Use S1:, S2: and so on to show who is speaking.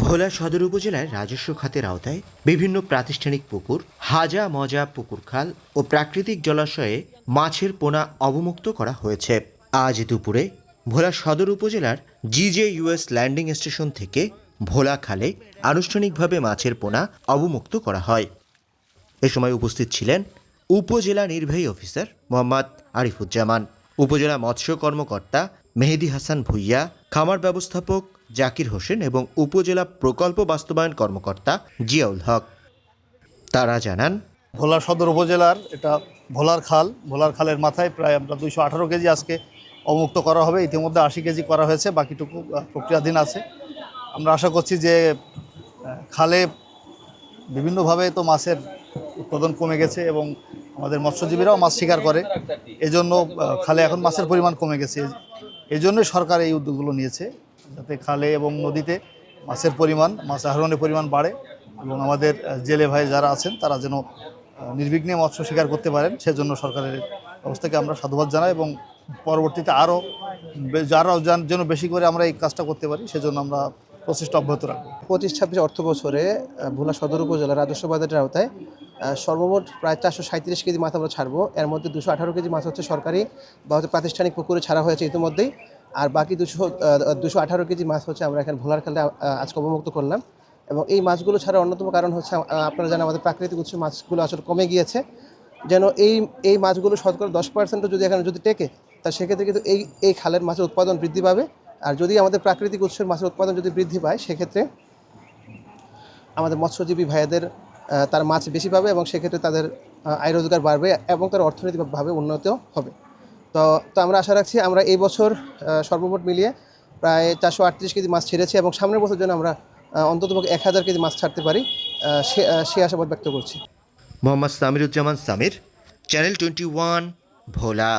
S1: ভোলা সদর উপজেলার রাজস্ব খাতের আওতায় বিভিন্ন প্রাতিষ্ঠানিক পুকুর, হাজা মজা পুকুর খাল ও প্রাকৃতিক জলাশয়ে মাছের পোনা অবমুক্ত করা হয়েছে। আজ দুপুরে ভোলা সদর উপজেলার জিজে ইউএস ল্যান্ডিং স্টেশন থেকে ভোলা খালে আনুষ্ঠানিকভাবে মাছের পোনা অবমুক্ত করা হয়। এ সময় উপস্থিত ছিলেন উপজেলা নির্বাহী অফিসার মোহাম্মদ আরিফুজ্জামান, উপজেলা মৎস্য কর্মকর্তা মেহেদি হাসান ভুইয়া, খামার ব্যবস্থাপক জাকির হোসেন এবং উপজেলা প্রকল্প বাস্তবায়ন কর্মকর্তা জিয়াউল হক। তারা জানান,
S2: ভোলা সদর উপজেলার এটা ভোলার খাল, ভোলার খালের মাথায় প্রায় আমরা দুইশো আঠারো কেজি আজকে অবমুক্ত করা হবে। ইতিমধ্যে আশি কেজি করা হয়েছে, বাকিটুকু প্রক্রিয়াধীন আছে। আমরা আশা করছি যে খালে বিভিন্নভাবে তো মাছের উৎপাদন কমে গেছে এবং আমাদের মৎস্যজীবীরাও মাছ শিকার করে। এজন্য খালে এখন মাছের পরিমাণ কমে গেছে। এই জন্যই সরকার এই উদ্যোগগুলো নিয়েছে, যাতে খালে এবং নদীতে মাছের পরিমাণ, মাছ আহরণের পরিমাণ বাড়ে এবং আমাদের জেলে ভাই যারা আছেন, তারা যেন নির্বিঘ্নে মৎস্য শিকার করতে পারেন। সেজন্য সরকারের ব্যবস্থাকে আমরা সাধুবাদ জানাই এবং পরবর্তীতে আরও যারা যান- যেন বেশি করে আমরা এই কাজটা করতে পারি, সেজন্য আমরা প্রচেষ্টা অব্যাহত রাখব।
S3: পঁচিশ ছাব্বিশ অর্থ বছরে ভোলা সদর উপজেলার রাজস্ব বাজারের আওতায় সর্বমোট প্রায় চারশো সাঁত্রিশ কেজি মাছ আমরা ছাড়বো। এর মধ্যে দুশো আঠারো কেজি মাছ হচ্ছে সরকারি বা হচ্ছে প্রাতিষ্ঠানিক পুকুরে ছাড়া হয়েছে ইতিমধ্যেই। আর বাকি দুশো দুশো আঠারো কেজি মাছ হচ্ছে আমরা এখানে ভোলার খালে আজকে অবমুক্ত করলাম। এবং এই মাছগুলো ছাড়ার অন্যতম কারণ হচ্ছে আপনারা জানেন আমাদের প্রাকৃতিক উৎস মাছগুলো আসলে কমে গিয়েছে। যেন এই এই মাছগুলো শতকরা দশ পার্সেন্টও যদি এখানে যদি টেকে, তা সেক্ষেত্রে কিন্তু এই এই খালের মাছের উৎপাদন বৃদ্ধি পাবে। আর যদি আমাদের প্রাকৃতিক উৎসের মাছের উৎপাদন যদি বৃদ্ধি পায়, সেক্ষেত্রে আমাদের মৎস্যজীবী ভাইয়াদের তারা মাছ বেশি পাবে এবং সেক্ষেত্রে তাদের আয় রোজগার বাড়বে এবং তার অর্থনৈতিকভাবে উন্নত হবে। তো তো আমরা আশা রাখছি আমরা এই বছর সর্বমোট মিলিয়ে প্রায় চারশো আটত্রিশ কেজি মাছ ছেড়েছি এবং সামনের বছর যেন আমরা অন্তত এক হাজার কেজি মাছ ছাড়তে পারি সে আশাবাদ ব্যক্ত করছি।
S1: Mohammad Samiruzzaman Samir, channel twenty one, Bhola.